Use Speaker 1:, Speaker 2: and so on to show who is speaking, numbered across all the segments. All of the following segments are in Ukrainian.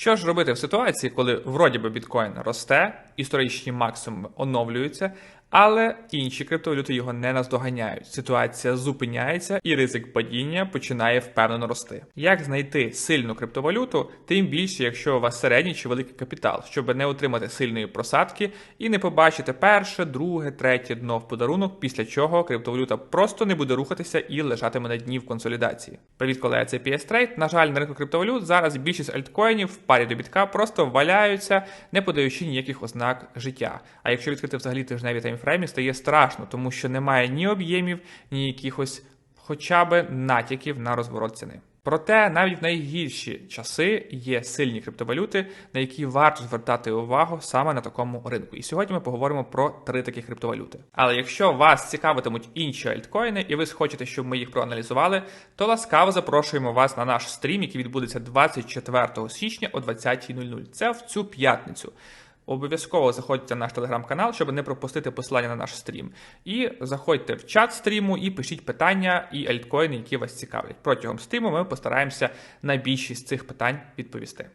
Speaker 1: Що ж робити в ситуації, коли вроді би біткоін росте, історичні максимуми оновлюються, але інші криптовалюти його не наздоганяють. Ситуація зупиняється і ризик падіння починає впевнено рости. Як знайти сильну криптовалюту, тим більше, якщо у вас середній чи великий капітал, щоб не отримати сильної просадки і не побачити перше, друге, третє дно в подарунок, після чого криптовалюта просто не буде рухатися і лежатиме на дні в консолідації. Привіт, колеги, це PS Trade. На жаль, на ринку криптовалют зараз більшість альткоїнів в парі до бітка просто валяються, не подаючи ніяких ознак життя. А якщо відкрити взагалі тижневі таймфреймі, стає страшно, тому що немає ні об'ємів, ні якихось хоча б натяків на розворот ціни. Проте навіть в найгірші часи є сильні криптовалюти, на які варто звертати увагу саме на такому ринку. І сьогодні ми поговоримо про три такі криптовалюти. Але якщо вас цікавитимуть інші альткоїни, і ви хочете, щоб ми їх проаналізували, то ласкаво запрошуємо вас на наш стрім, який відбудеться 24 січня о 20.00. Це в цю п'ятницю. Обов'язково заходьте на наш телеграм-канал, щоб не пропустити посилання на наш стрім. І заходьте в чат стріму і пишіть питання і альткоїни, які вас цікавлять. Протягом стріму ми постараємося на більшість цих питань відповісти.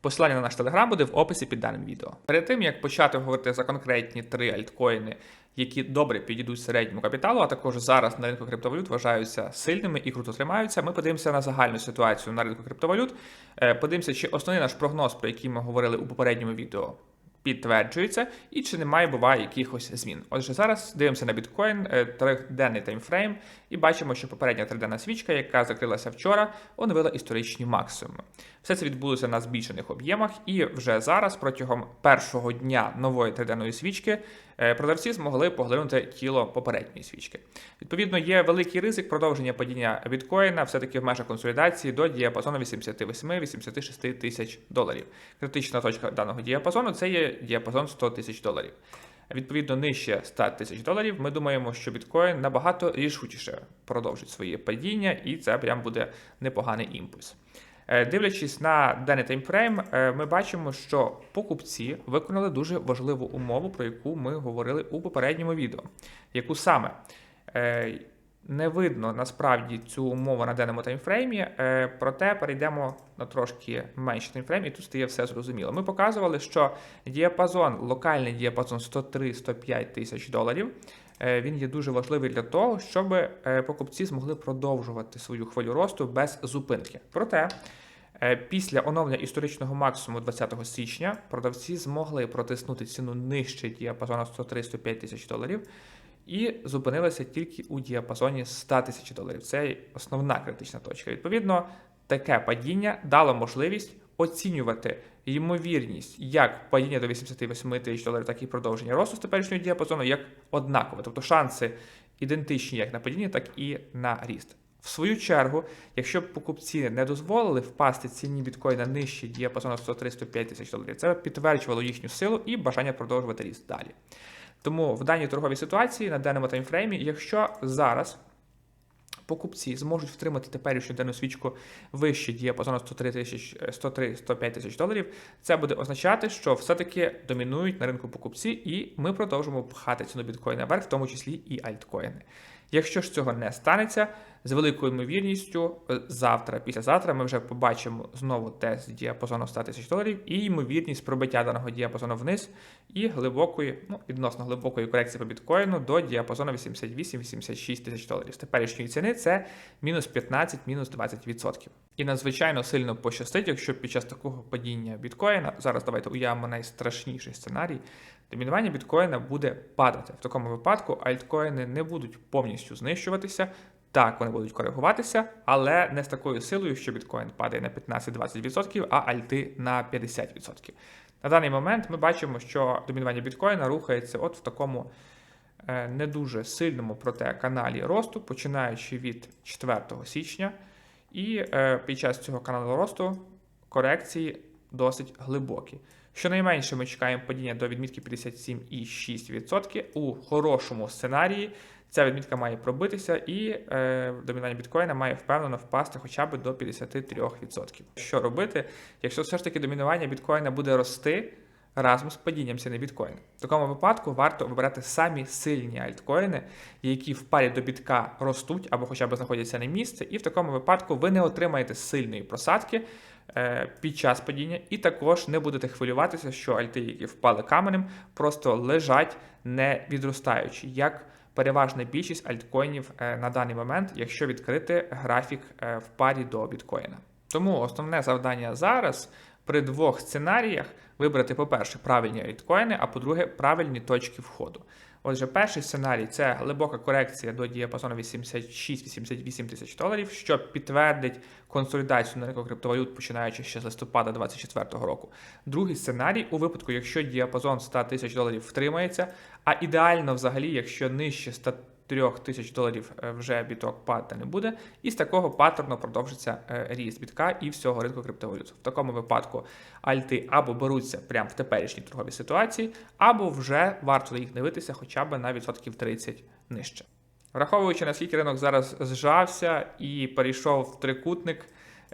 Speaker 1: Посилання на наш телеграм буде в описі під даним відео. Перед тим як почати говорити за конкретні три альткоїни, які добре підійдуть середньому капіталу, а також зараз на ринку криптовалют вважаються сильними і круто тримаються. Ми подивимося на загальну ситуацію на ринку криптовалют. Е, Подивимося, чи основний наш прогноз, про який ми говорили у попередньому відео, підтверджується, і чи немає буває якихось змін. Отже, зараз дивимося на біткоін, е, триденний таймфрейм, і бачимо, що попередня триденна свічка, яка закрилася вчора, оновила історичні максимуми. Все це відбулося на збільшених об'ємах, і вже зараз, протягом першого дня нової триденної свічки, е, продавці змогли поглинути тіло попередньої свічки. Відповідно, є великий ризик продовження падіння біткоїна все-таки в межах консолідації до діапазону 88-86 тисяч доларів. Критична точка даного діапазону це є діапазон 100 тисяч доларів. Відповідно, нижче 100 тисяч доларів. Ми думаємо, що біткоін набагато рішучіше продовжить своє падіння, і це прям буде непоганий імпульс. Е, Дивлячись на даний таймфрейм, е, ми бачимо, що покупці виконали дуже важливу умову, про яку ми говорили у попередньому відео. Яку саме Е, не видно насправді цю умову на даному таймфреймі, проте перейдемо на трошки менший таймфрейм, і тут стає все зрозуміло. Ми показували, що діапазон, локальний діапазон 103-105 тисяч доларів. Е, Він є дуже важливий для того, щоб е, покупці змогли продовжувати свою хвилю росту без зупинки. Проте Е, Після оновлення історичного максимуму 20 січня продавці змогли протиснути ціну нижче діапазону 103-105 тисяч доларів і зупинилися тільки у діапазоні 100 тисяч доларів. Це основна критична точка. Відповідно, таке падіння дало можливість оцінювати ймовірність як падіння до 88 тисяч доларів, так і продовження росту з теперішнього діапазону як однакове. Тобто шанси ідентичні як на падіння, так і на ріст. В свою чергу, якщо б покупці не дозволили впасти ціні біткоїна нижче діапазону 103-105 тисяч доларів, це підтверджувало їхню силу і бажання продовжувати ріст далі. Тому в даній торговій ситуації на даному таймфреймі, якщо зараз покупці зможуть втримати теперішню денну свічку вище діапазону 103 тисяч 103-105 тисяч доларів, це буде означати, що все-таки домінують на ринку покупці, і ми продовжимо пхати ціну біткоїна вверх, в тому числі і альткоїни. Якщо ж цього не станеться, з великою ймовірністю е, завтра, післязавтра ми вже побачимо знову тест діапазону 100 тисяч доларів і ймовірність пробиття даного діапазону вниз і глибокої, ну відносно глибокої корекції по біткоїну до діапазону 88-86 тисяч доларів. З теперішньої ціни це мінус 15, мінус 20%. І надзвичайно сильно пощастить, якщо під час такого падіння біткоїна, зараз давайте уявимо найстрашніший сценарій, домінування біткоїна буде падати. В такому випадку альткоїни не будуть повністю знищуватися. Так, вони будуть коригуватися, але не з такою силою, що біткоін падає на 15-20%, а альти на 50%. На даний момент ми бачимо, що домінування біткоїна рухається от в такому е, не дуже сильному проте каналі росту, починаючи від 4 січня. І е, під час цього каналу росту корекції досить глибокі. Щонайменше ми чекаємо падіння до відмітки 57,6%. У хорошому сценарії ця відмітка має пробитися, і е, домінування біткоїна має впевнено впасти хоча б до 53%. Що робити, якщо все ж таки домінування біткоїна буде рости разом з падінням ціни біткоїна? В такому випадку варто вибирати самі сильні альткоїни, які в парі до бітка ростуть або хоча б знаходяться на місці, і в такому випадку ви не отримаєте сильної просадки. Е, під час падіння, і також не будете хвилюватися, що альти, які впали каменем, просто лежать не відростаючи, як переважна більшість альткоїнів е, на даний момент, якщо відкрити графік е, в парі до біткоїна. Тому основне завдання зараз при двох сценаріях вибрати, по-перше, правильні альткоїни, а по-друге, правильні точки входу. Отже, перший сценарій це глибока корекція до діапазону 86-88 тисяч доларів, що підтвердить консолідацію на ринку криптовалют, починаючи ще з листопада 2024 року. Другий сценарій у випадку, якщо діапазон 100 тисяч доларів втримається, а ідеально взагалі, якщо нижче 100 3 тисяч доларів е, вже біток падати не буде, і з такого паттерну продовжиться е, ріст бітка і всього ринку криптовалют. В такому випадку альти або беруться прямо в теперішній торговій ситуації, або вже варто їх дивитися хоча б на відсотків 30 нижче. Враховуючи, наскільки ринок зараз зжався і перейшов в трикутник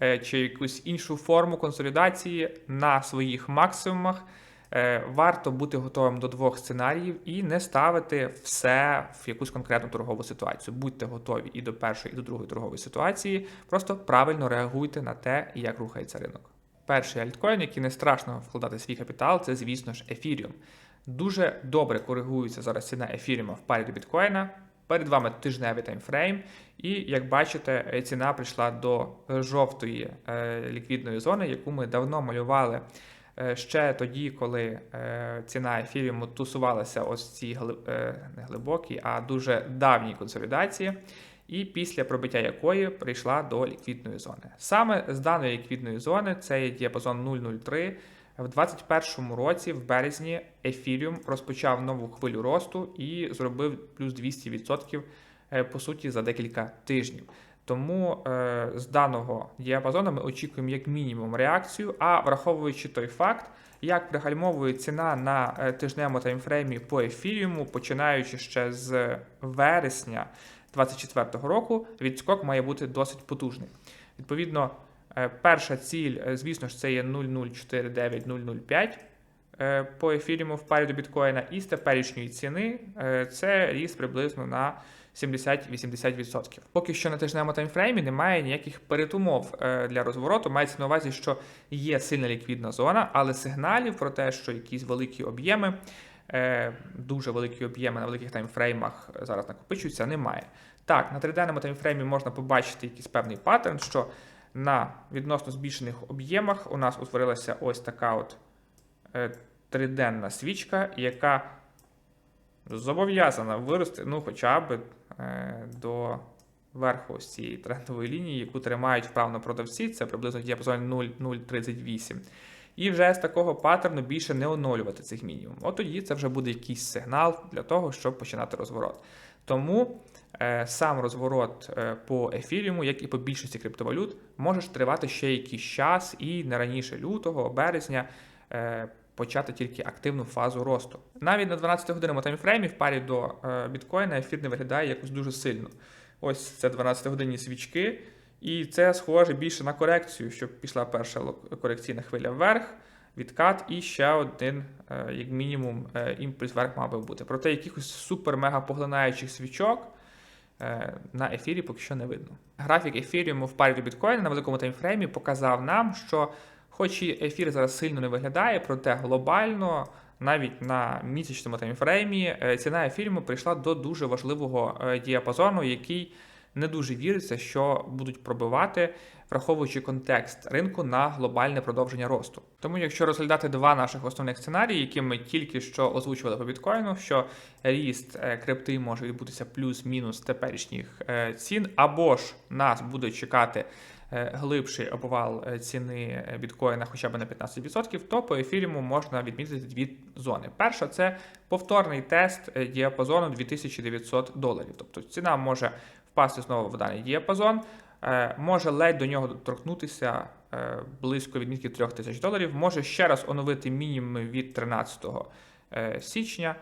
Speaker 1: е, чи якусь іншу форму консолідації на своїх максимумах. Е, варто бути готовим до двох сценаріїв і не ставити все в якусь конкретну торгову ситуацію. Будьте готові і до першої, і до другої торгової ситуації. Просто правильно реагуйте на те, як рухається ринок. Перший альткоін, який не страшно вкладати свій капітал, це, звісно ж, ефіріум. Дуже добре коригується зараз ціна ефіріума в парі до біткоїна. Перед вами тижневий таймфрейм, і як бачите, ціна прийшла до жовтої е, ліквідної зони, яку ми давно малювали ще тоді, коли е, ціна ефіріуму тусувалася ось цій е, не глибокій, а дуже давній консолідації, і після пробиття якої прийшла до ліквідної зони. Саме з даної ліквідної зони це є діапазон 003. В 2021 році, в березні, ефіріум розпочав нову хвилю росту і зробив плюс 200% по суті за декілька тижнів. Тому е, з даного діапазону ми очікуємо як мінімум реакцію. А враховуючи той факт, як пригальмовує ціна на е, тижневому таймфреймі по ефіріуму, починаючи ще з вересня 2024 року, відскок має бути досить потужний. Відповідно, е, перша ціль, е, звісно ж, це є 0,049-005 е, по ефіріуму в парі до біткоїна, і з теперішньої ціни це ріст приблизно на 70-80%. Поки що на тижневому таймфреймі немає ніяких передумов е, для розвороту. Мається на увазі, що є сильна ліквідна зона, але сигналів про те, що якісь великі об'єми, е, дуже великі об'єми на великих таймфреймах зараз накопичуються, немає. Так, на триденному таймфреймі можна побачити якийсь певний паттерн, що на відносно збільшених об'ємах у нас утворилася ось така от е, триденна свічка, яка зобов'язана вирости ну, хоча б Е, до верху ось цієї трендової лінії, яку тримають вправно продавці, це приблизно діапазон 0,038. І вже з такого паттерну більше не оновлювати цих мінімум. От тоді це вже буде якийсь сигнал для того, щоб починати розворот. Тому е, сам розворот е, по ефіріуму, як і по більшості криптовалют, може тривати ще якийсь час і не раніше лютого, березня. Е, почати тільки активну фазу росту. Навіть на 12 годинному таймфреймі в парі до е, біткоїна ефір не виглядає якось дуже сильно. Ось це 12-годинні свічки, і це схоже більше на корекцію, щоб пішла перша корекційна хвиля вверх, відкат і ще один, е, як мінімум, е, імпульс вверх мав би бути. Проте якихось супер-мега поглинаючих свічок. На ефірі поки що не видно. Графік ефіріуму в парі до біткоїна на великому таймфреймі показав нам, що Хоч і ефір зараз сильно не виглядає, проте глобально, навіть на місячному таймфреймі, е, ціна ефіру прийшла до дуже важливого е, діапазону, який не дуже віриться, що будуть пробивати, враховуючи контекст ринку на глобальне продовження росту. Тому, якщо розглядати два наших основних сценарії, які ми тільки що озвучували по біткоїну, що ріст е, крипти може відбутися плюс-мінус теперішніх цін, або ж нас буде чекати. Е, глибший обвал е, ціни е, біткоїна хоча б на 15%, то по ефіріму можна відмітити дві зони. Перша це повторний тест діапазону 2900 доларів. Тобто ціна може впасти знову в даний діапазон, може ледь до нього доторкнутися близько відмітки 3000 доларів, може ще раз оновити мінімум від 13 січня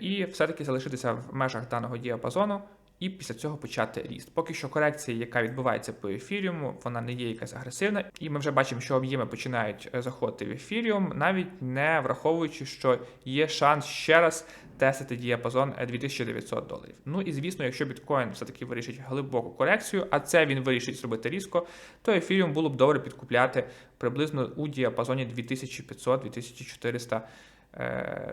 Speaker 1: і все-таки залишитися в межах даного діапазону і після цього почати ріст. Поки що корекція, яка відбувається по ефіріуму, вона не є якась агресивна, і ми вже бачимо, що об'єми починають е, заходити в ефіріум, навіть не враховуючи, що є шанс ще раз тестити діапазон е, 2900 доларів. Ну і звісно, якщо біткоін все-таки вирішить глибоку корекцію, а це він вирішить зробити різко, то ефіріум було б добре підкупляти приблизно у діапазоні 2500-2400 е,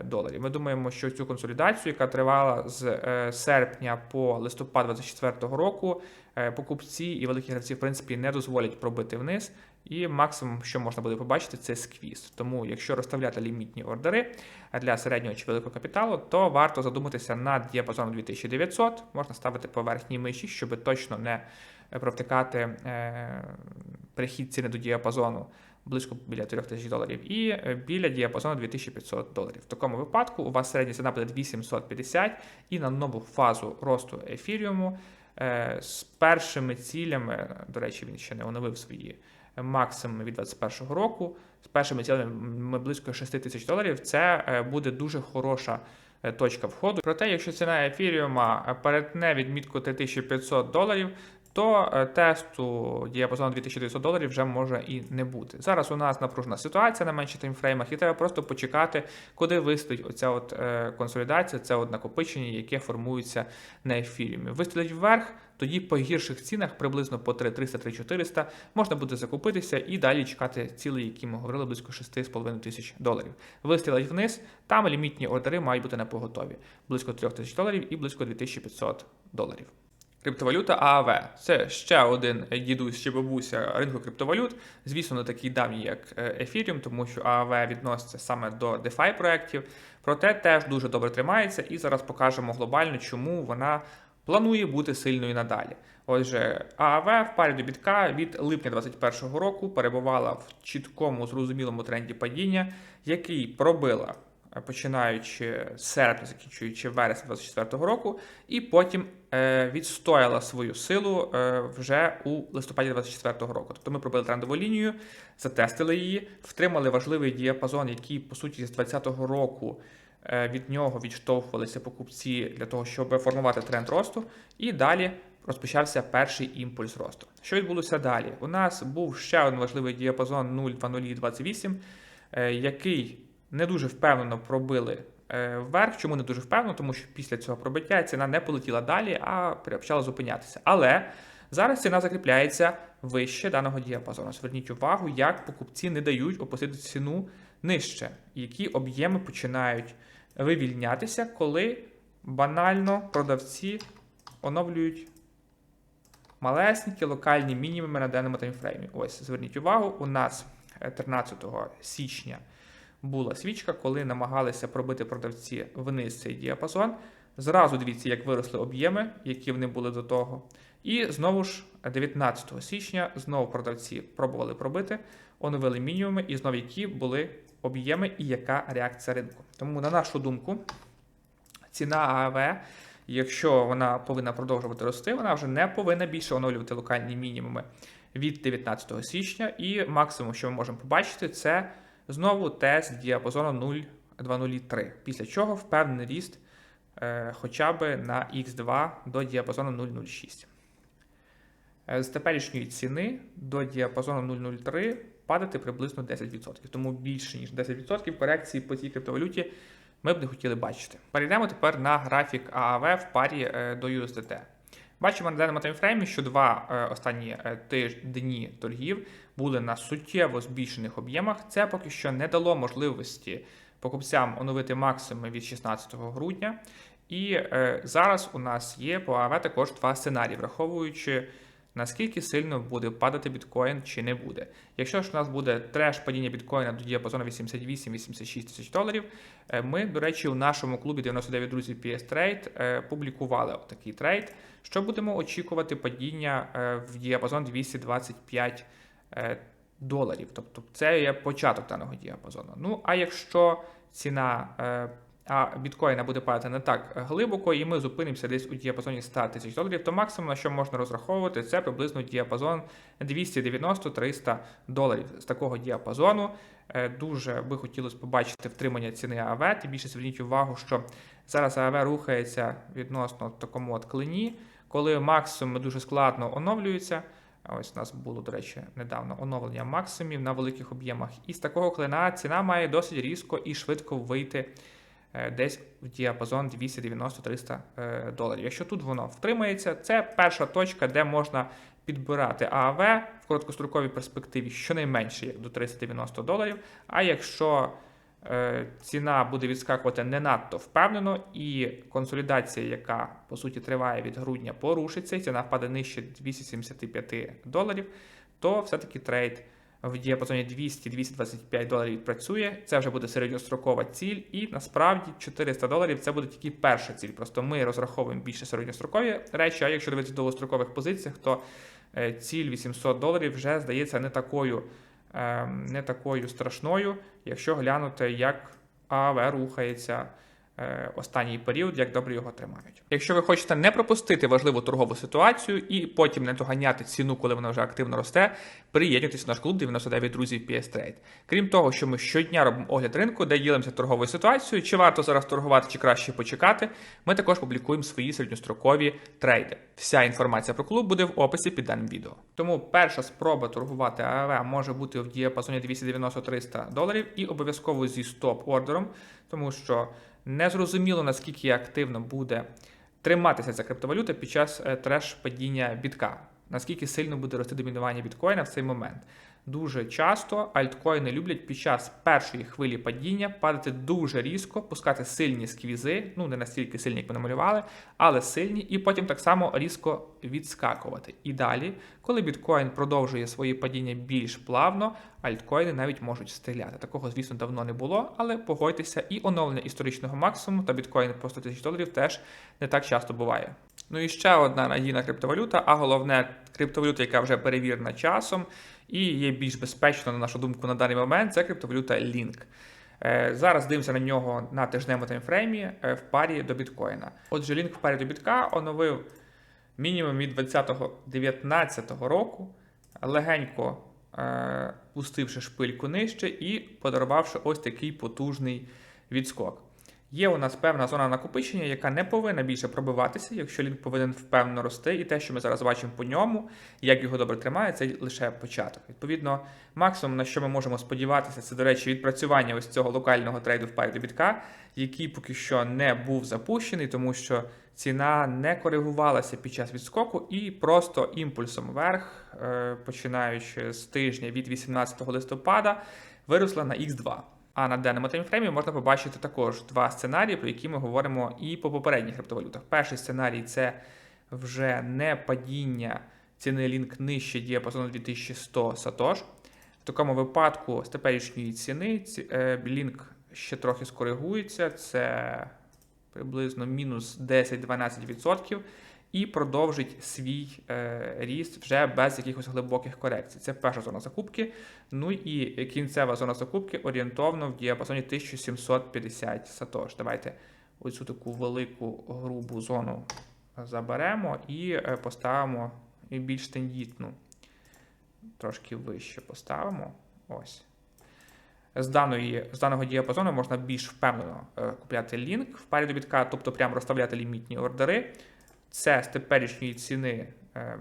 Speaker 1: доларів. Ми думаємо, що цю консолідацію, яка тривала з е, серпня по листопад 2024 року, е, покупці і великі гравці в принципі не дозволять пробити вниз. І максимум, що можна буде побачити, це сквіз. Тому, якщо розставляти лімітні ордери для середнього чи великого капіталу, то варто задуматися над діапазоном 2900. Можна ставити по верхній миші, щоб точно не провтикати е, перехід ціни до діапазону близько біля 3000 доларів, і е, біля діапазону 2500 доларів. В такому випадку у вас середня ціна буде 2750 і на нову фазу росту ефіріуму е, з першими цілями, до речі, він ще не оновив свої максимуми від 2021 року. З першими цілями близько 6 тисяч доларів. Це е, буде дуже хороша е, точка входу. Проте, якщо ціна ефіріума е, перетне відмітку 3500 доларів, то е, тесту діапазону 2900 доларів вже може і не бути. Зараз у нас напружена ситуація на менших таймфреймах, і треба просто почекати, куди вистоїть оця от е, консолідація, це от накопичення, яке формується на ефіріумі. Вистрілить вверх, тоді по гірших цінах, приблизно по 3300-3400, можна буде закупитися і далі чекати цілий, які ми говорили, близько 6,5 тисяч доларів. Вистрілить вниз, там лімітні ордери мають бути на поготові. Близько 3 тисяч доларів і близько 2500 доларів. Криптовалюта ААВ це ще один дідусь чи бабуся ринку криптовалют. Звісно, не такий давній, як Ethereum, тому що ААВ відноситься саме до DeFi проєктів, проте теж дуже добре тримається, і зараз покажемо глобально, чому вона планує бути сильною надалі. Отже, ААВ в парі до бітка від липня 2021 року перебувала в чіткому зрозумілому тренді падіння, який пробила починаючи з серпня, закінчуючи вересня 2024 року, і потім е, відстояла свою силу е, вже у листопаді 2024 року. Тобто ми пробили трендову лінію, затестили її, втримали важливий діапазон, який по суті з 2020 року. е, Від нього відштовхувалися покупці для того, щоб формувати тренд росту, і далі розпочався перший імпульс росту. Що відбулося далі? У нас був ще один важливий діапазон 0,2028, е, який не дуже впевнено пробили е, вверх. Чому не дуже впевнено? Тому що після цього пробиття ціна не полетіла далі, а почала зупинятися. Але зараз ціна закріпляється вище даного діапазону. Зверніть увагу, як покупці не дають опустити ціну нижче, які об'єми починають вивільнятися, коли банально продавці оновлюють. Малесенькі локальні мінімуми на даному таймфреймі. Ось, зверніть увагу, у нас 13 січня була свічка, коли намагалися пробити продавці вниз цей діапазон. Зразу дивіться, як виросли об'єми, які вони були до того. І знову ж 19 січня знову продавці пробували пробити, оновили мінімуми, і знову які були об'єми і яка реакція ринку. Тому, на нашу думку, ціна ААВ, якщо вона повинна продовжувати рости, вона вже не повинна більше оновлювати локальні мінімуми від 19 січня. І максимум, що ми можемо побачити, це Знову тест діапазону 0,203, після чого впевнений ріст е, хоча б на X2 до діапазону 0,06. Е, з теперішньої ціни до діапазону 0,03 падати приблизно 10%. Тому більше, ніж 10% корекції по цій криптовалюті ми б не хотіли бачити. Перейдемо тепер на графік ААВ в парі е, до USDT. Бачимо на даному таймфреймі, що два е, останні е, тижні торгів були на суттєво збільшених об'ємах. Це поки що не дало можливості покупцям оновити максимум від 16 грудня. І е, зараз у нас є по АВ також два сценарії, враховуючи. Наскільки сильно буде падати біткоін чи не буде? Якщо ж у нас буде треш падіння біткоїна до діапазону 88-86 тисяч доларів, е, ми, до речі, у нашому клубі 99 друзів PS Trade е, публікували такий трейд, що будемо очікувати падіння е, в діапазон 225 доларів. Тобто це є початок даного діапазону. Ну а якщо ціна а біткоїна буде падати не так глибоко, і ми зупинимося десь у діапазоні 100 тисяч доларів, то максимум, на що можна розраховувати, це приблизно діапазон 290-300 доларів. З такого діапазону е, дуже би хотілося побачити втримання ціни АВ. Тим більше зверніть увагу, що зараз АВ рухається відносно такому от клині. коли максимуми дуже складно оновлюються. Ось у нас було, до речі, недавно оновлення максимумів на великих об'ємах. І з такого клина ціна має досить різко і швидко вийти десь в діапазон 290-300 е, доларів. Якщо тут воно втримається, це перша точка, де можна підбирати ААВ в короткостроковій перспективі щонайменше як до 390 доларів. А якщо е, ціна буде відскакувати не надто впевнено, і консолідація, яка по суті триває від грудня, порушиться, і ціна впаде нижче 275 доларів, то все-таки трейд в діапазоні 200-225 доларів відпрацює. Це вже буде середньострокова ціль, і насправді 400 доларів це буде тільки перша ціль. Просто ми розраховуємо більше середньострокові речі. А якщо дивитися в довгострокових позиціях, то е, ціль 800 доларів вже здається не такою, е, не такою страшною, якщо глянути, як АВ рухається. Е, Останній період, як добре його тримають. Якщо ви хочете не пропустити важливу торгову ситуацію і потім не доганяти ціну, коли вона вже активно росте, приєднуйтесь в наш клуб 99 друзів PS Trade. Крім того, що ми щодня робимо огляд ринку, де ділимося торговою ситуацією, чи варто зараз торгувати, чи краще почекати. Ми також публікуємо свої середньострокові трейди. Вся інформація про клуб буде в описі під даним відео. Тому перша спроба торгувати АВ може бути в діапазоні 290-300 доларів і обов'язково зі стоп-ордером, тому що незрозуміло наскільки активно буде триматися ця криптовалюта під час е, треш падіння бітка. Наскільки сильно буде рости домінування біткоїна в цей момент. Дуже часто альткоїни люблять під час першої хвилі падіння падати дуже різко, пускати сильні сквізи, ну не настільки сильні, як ми намалювали, але сильні, і потім так само різко відскакувати. І далі, коли біткоін продовжує свої падіння більш плавно, альткоїни навіть можуть стріляти. Такого, звісно, давно не було, але погодьтеся, і оновлення історичного максимуму та біткоін по 100 тисяч доларів теж не так часто буває. Ну і ще одна надійна криптовалюта, а головне криптовалюта, яка вже перевірена часом і є більш безпечно, на нашу думку, на даний момент, це криптовалюта Link. Е, Зараз дивимося на нього на тижневому таймфреймі е, в парі до біткоїна. Отже, Link в парі до бітка оновив мінімум від 2019 року, легенько е, пустивши шпильку нижче і подарувавши ось такий потужний відскок. Є у нас певна зона накопичення, яка не повинна більше пробиватися, якщо лінк повинен впевнено рости, і те, що ми зараз бачимо по ньому, як його добре тримає, це лише початок. Відповідно, максимум, на що ми можемо сподіватися, це, до речі, відпрацювання ось цього локального трейду в парі до бітка, який поки що не був запущений, тому що ціна не коригувалася під час відскоку і просто імпульсом вверх, е, починаючи з тижня від 18 листопада, виросла на X2. А на даному таймфреймі можна побачити також два сценарії, про які ми говоримо і по попередніх криптовалютах. Перший сценарій це вже не падіння ціни лінк нижче діапазону 2100 сатош. В такому випадку з теперішньої ціни ці- е, лінк ще трохи скоригується. Це приблизно мінус 10-12% і продовжить свій е, ріст вже без якихось глибоких корекцій. Це перша зона закупки. Ну і кінцева зона закупки орієнтовно в діапазоні 1750 сатош. Давайте оцю таку велику грубу зону заберемо і е, поставимо більш тендітну. Трошки вище поставимо. Ось. З, даної, з даного діапазону можна більш впевнено е, купляти лінк в парі до бітка, тобто прямо розставляти лімітні ордери. Це з теперішньої ціни е,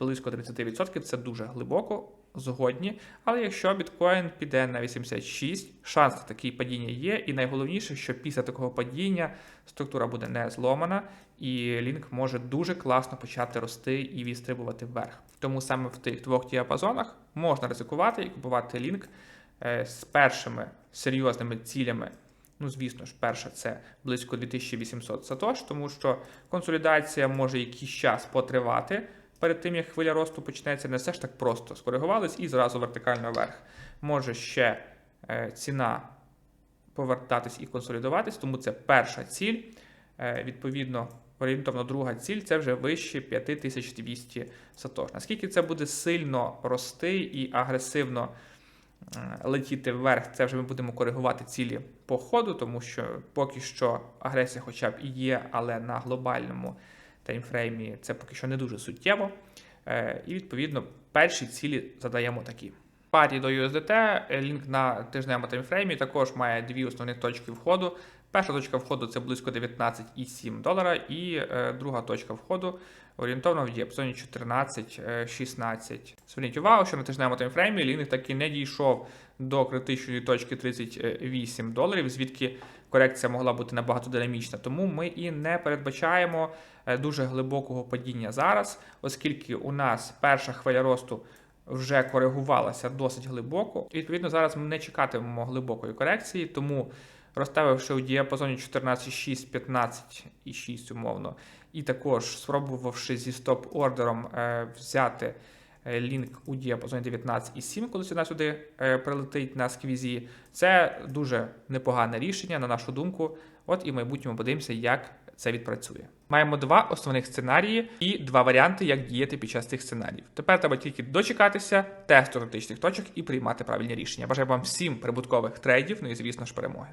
Speaker 1: близько 30%, це дуже глибоко, згодні. Але якщо біткоін піде на 86, шанс на таке падіння є. І найголовніше, що після такого падіння структура буде не зломана, і лінк може дуже класно почати рости і відстрибувати вверх. Тому саме в тих двох діапазонах можна ризикувати і купувати лінк е, з першими серйозними цілями. Ну, звісно ж, перша це близько 2800 сатош, тому що консолідація може якийсь час потривати перед тим, як хвиля росту почнеться. Не все ж так просто скоригувались і зразу вертикально вверх. Може ще е, ціна повертатись і консолідуватись, тому це перша ціль. Е, відповідно, орієнтовно друга ціль це вже вище 5200 сатош. Наскільки це буде сильно рости і агресивно летіти вверх, це вже ми будемо коригувати цілі по ходу, тому що поки що агресія, хоча б і є, але на глобальному таймфреймі це поки що не дуже суттєво. Е, І відповідно перші цілі задаємо такі. Парі до USDT, е, лінк на тижневому таймфреймі також має дві основні точки входу. Перша точка входу це близько 19,7 долара, і е, друга точка входу орієнтовно в діапазоні 14-16. Зверніть увагу, що на тижневому таймфреймі лінник таки не дійшов до критичної точки 38 доларів, звідки корекція могла бути набагато динамічна. Тому ми і не передбачаємо е, дуже глибокого падіння зараз, оскільки у нас перша хвиля росту вже коригувалася досить глибоко. І відповідно зараз ми не чекатимемо глибокої корекції, тому розставивши у діапазоні 14,6, 15,6 умовно, і також спробувавши зі стоп-ордером е, взяти е, лінк у діапазоні 19,7, коли сюди сюди е, прилетить на сквізі, це дуже непогане рішення, на нашу думку. От і в майбутньому подивимося, як це відпрацює. Маємо два основних сценарії і два варіанти, як діяти під час цих сценаріїв. Тепер треба тільки дочекатися тесту критичних точок і приймати правильні рішення. Бажаю вам всім прибуткових трейдів, ну і звісно ж перемоги.